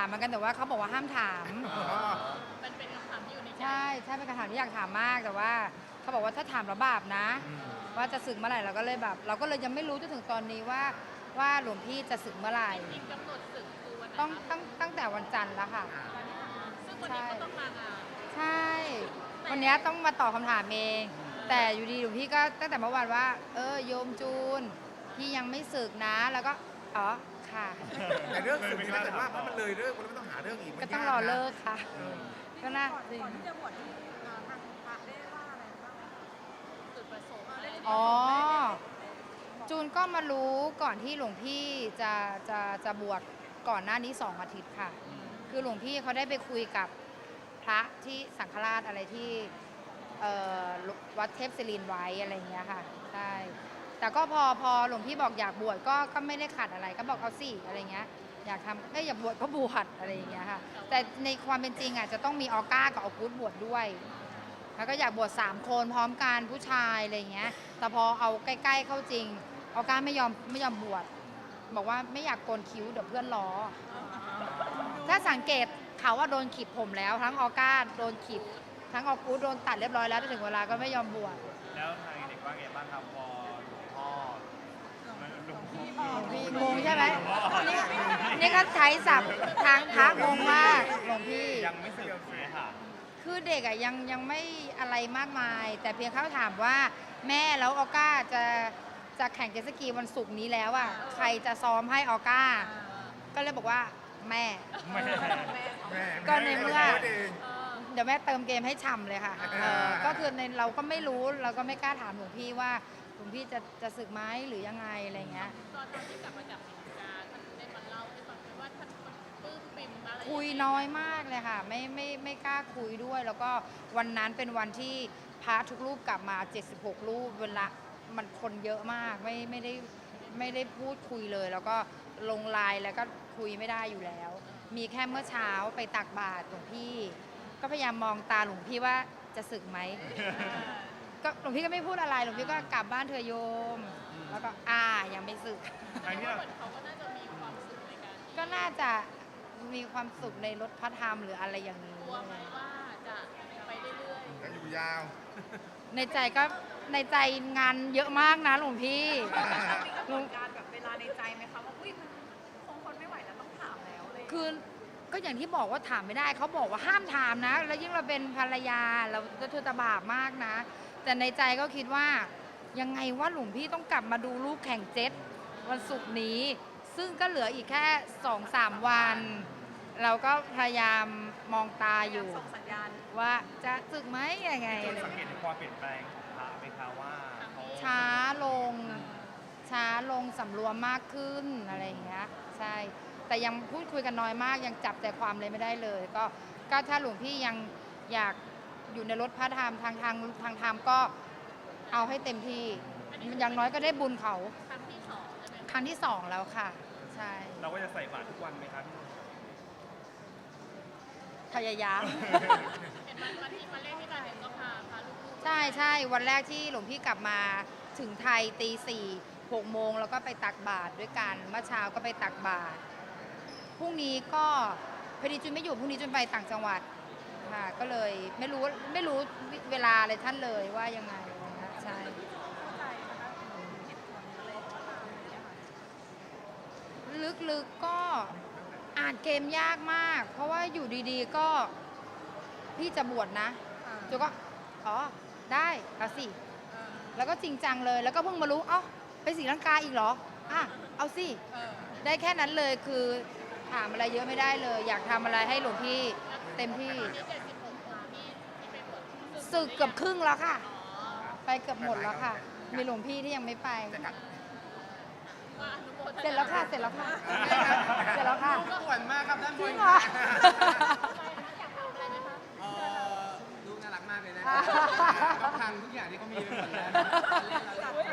ามเหมือนกันแต่ว่าเขาบอกว่าห้ามถามอ๋อมันเป็นคำถามที่อยู่ในใจ ใช่ใช่เป็นคำถามที่อยากถามมากแต่ว่าเขาบอกว่าถ้าถามแล้วบาปนะอืมว่าจะสึกเมื่อไหร่เราก็เลยแบบ เราก็เลยยังไม่รู้จนถึงตอนนี้ว่าว่าหลวงพี่จะสึกเมื่อไหร่จริงๆกำหนดศึกคือวันไหนต้องคะตั้งตั้งแต่วันจันทร์แล้วค่ะ ซึ่งวันนี้ก็ต้องมางานใช่ วันเนี้ยต้องมาตอบคำถามเอง แต่อยู่ดีหลวงพี่ก็ตั้งแต่เมื่อวานว่า เออโยมจูน พี่ยังไม่สึกนะ แล้วก็ อ๋อ ค่ะ แต่เรื่องสึกนี่ถ้าเกิดว่าเพราะมันเลยเรื่องมันไม่ต้องหาเรื่องอีกมันก็ต้องยารอนะเลิกค่ะเออก็น่าก่อนก่อนที่จะบวชนี่เอ่อทางพระได้ว่าอะไรบ้างไหมจุดประสงค์อะไรอ๋อ จูนก็มารู้ก่อนที่หลวงพี่จะจะจะบวชก่อนหน้านี้สองอาทิตย์ค่ะ คือหลวงพี่เขาได้ไปคุยกับพระที่สังฆราชอะไรที่เอ่อวัดเทพศิรินทร์ไว้อะไรอย่างเงี้ยค่ะ ใช่ แต่ก็พอพอหลวงพี่บอกอยากบวชก็ก็ไม่ได้ขัดอะไรก็บอกเอาสิอะไรเงี้ยอยากทำเอ้ยอยากบวชก็บวชอะไรอย่างเงี้ยค่ะแต่ในความเป็นจริงอะจะต้องมีออก้ากับออกูดบวชด้วย แล้วก็อยากบวชสามคนพร้อมกันผู้ชายอะไรเงี้ยแต่พอเอาใกล้ ๆ เข้าจริงออก้าไม่ยอมไม่ยอมบวชบอกว่าไม่อยากโกนคิ้วเดี๋ยวเพื่อนล้อ ถ้าสังเกตเขาว่าโดนขีดผมแล้ว ทั้งออก้าโดนขีดทั้งออกูดโดนตัดเรียบร้อยแล้วแต่ถึงเวลาก็ไม่ยอมบวชแล้วทางเด็กว่าไงบ้างครับพอหลวงพ่อหลวงพ่อ หลวงพี่งงใช่ไหมนี่ นี่ก็ใช้ศัพท์ทางพระงงมากหลวงพี่ ยังไม่สึกเลยค่ะคือเด็กอะยังยังไม่อะไรมากมาย แต่เพียงเขาถามว่าแม่แล้วออก้าจะจะแข่งเจ็ตสกีวันศุกร์นี้แล้วอะใครจะซ้อมให้ออก้า ก็เลยบอกว่าแม่ไม่แม่ก็ในเมื่อแโพสต์งเดี๋ยวแม่เติมเกมให้ฉ่ำเลยค่ะอ่าเออก็คือในเราก็ไม่รู้เราก็ไม่กล้าถามหลวงพี่ว่าหลวงพี่จะจะศึกไหมหรือยังไงอะไรเงี้ย ตอนตอนที่กลับมาจาก ปลื้มปิ่มอะไรคุยน้อยมากเลยค่ะ ไม่ไม่ไม่กล้าคุยด้วย แล้วก็วันนั้นเป็นวันที่พระทุกรูปกลับมา 76 รูปเวลามันคนเยอะมากไม่ไม่ได้ไม่ได้พูดคุยเลย แล้วก็ลงไลน์แล้วก็คุยไม่ได้อยู่แล้ว มีแค่เมื่อเช้าไปตักบาตรหลวงพี่ ก็พยายามมองตาหลวงพี่ว่าจะศึกไหมก็หลวงพี่ก็ไม่พูดอะไรหลวงพี่ก็กลับบ้านเธอะโยม แล้วก็อ่ายังไม่ศึกแสดงว่าเหมือนเขาก็น่าจะมีความสุขในการที่ก็น่าจะ มีความสุขในรถพระธรรมหรืออะไรอย่างนี้ กลัวไหมว่าจะไปเรื่อยจะอยู่ยาว ในใจก็ในใจงานเยอะมากนะหลวงพี่ มีกำหนดการแบบเวลาในใจไหมคะว่าอุ้ยมันคงคนไม่ไหวแล้วต้องถามแล้วอะไรอย่างเลยคือก็อย่างที่บอกว่าถามไม่ได้ เขาบอกว่าห้ามถามนะ แล้วยิ่งเราเป็นภรรยาเราเธอตบาปมากนะ แต่ในใจก็คิดว่ายังไงว่าหลวงพี่ต้องกลับมาดูลูกแข่งเจ็ตวันศุกร์นี้ ซึ่งก็เหลืออีกแค่สองสามวัน เราก็พยายามมองตาอพยายามยู่ ส่งสัญญาณ ว่าจะศึกไหมยังไง จนสังเกตถึงความเปลี่ยนแปลงของพระไหมคะว่าเขาช้าลง ช้าลงสำรวมมากขึ้นอะไรอย่างเงี้ยใช่ แต่ยังพูดคุยกันน้อยมากยังจับใจความเลยไม่ได้เลย ก็ก็ถ้าหลวงพี่ยังอยากอยู่ในรถพระธรรมทางทางทางธรรมก็เอาให้เต็มที่อย่างน้อยก็ได้บุญเขาๆครั้ง ครั้งที่สองแล้วค่ะ ใช่เราก็จะใส่บาตรทุกวันไหมครับ พยายาม เห็นวันวันที่มาเล่นที่มาเห็นก็พาพาลูกใช่ใช่วันแรกที่หลวงพี่กลับมาถึงไทยตีสี่หกโมงแล้วก็ไปตักบาตรด้วยกันเมื่อเช้าก็ไปตักบาตรพรุ่งนี้ก็พอดีจุนไม่อยู่พรุ่งนี้จุนไปต่างจังหวัดค่ะก็เลยไม่รู้ไม่รู้เวลาเลยท่านเลยว่ายังไงอะไรเงี้ยใช่เข้าใจนะคะเหตุผลอะไรก็ตามอะไรอย่างเงี้ยค่ะ ลึกๆก็อ่านเกมยากมาก เพราะว่าอยู่ดีๆก็พี่จะบวชนะจุนก็อ๋อได้เอาสิแล้วก็จริงจังเลย แล้วก็เพิ่งมารู้เอ้าไปศรีลังกาอีกเหรออะเอาสิได้แค่นั้นเลยคือถามอะไรเยอะไม่ได้เลย อยากทำอะไรให้หลวงพี่เต็มที่ที่เจ็ดสิบหกคนที่ที่ไปบวชสึกเกือบครึ่งแล้วค่ะอ๋อไปเกือบหมดแล้วค่ะ มีหลวงพี่ที่ยังไม่ไป เสร็จแล้วค่ะ เสร็จแล้วค่ะ เสร็จแล้วค่ะ ก็หวนมากครับด้านบจรินงเหรออยากทำอะไรไหมคะเอ่อลูกน่ารักมากเลยนะอ่าก็พังทุกอย่างที่เขามีไปหมดแล้วจากใ